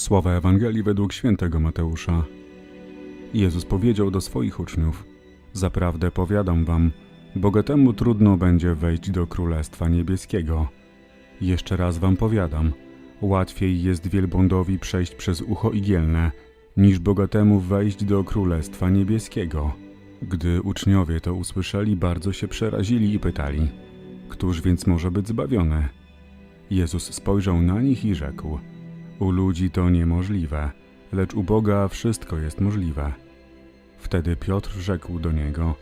Słowa Ewangelii według świętego Mateusza. Jezus powiedział do swoich uczniów: Zaprawdę powiadam wam, bogatemu trudno będzie wejść do Królestwa Niebieskiego. Jeszcze raz wam powiadam, łatwiej jest wielbłądowi przejść przez ucho igielne, niż bogatemu wejść do Królestwa Niebieskiego. Gdy uczniowie to usłyszeli, bardzo się przerazili i pytali: Któż więc może być zbawiony? Jezus spojrzał na nich i rzekł: U ludzi to niemożliwe, lecz u Boga wszystko jest możliwe. Wtedy Piotr rzekł do niego: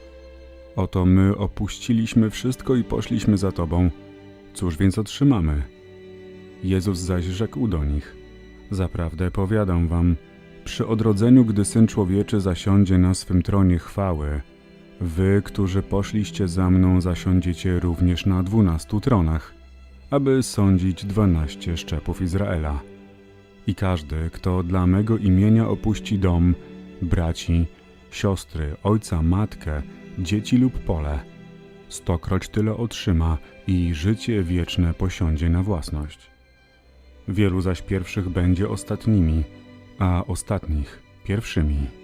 Oto my opuściliśmy wszystko i poszliśmy za tobą. Cóż więc otrzymamy? Jezus zaś rzekł do nich: Zaprawdę powiadam wam, przy odrodzeniu, gdy syn człowieczy zasiądzie na swym tronie chwały, wy, którzy poszliście za mną, zasiądziecie również na dwunastu tronach, aby sądzić dwanaście szczepów Izraela. I każdy, kto dla mego imienia opuści dom, braci, siostry, ojca, matkę, dzieci lub pole, stokroć tyle otrzyma i życie wieczne posiądzie na własność. Wielu zaś pierwszych będzie ostatnimi, a ostatnich pierwszymi.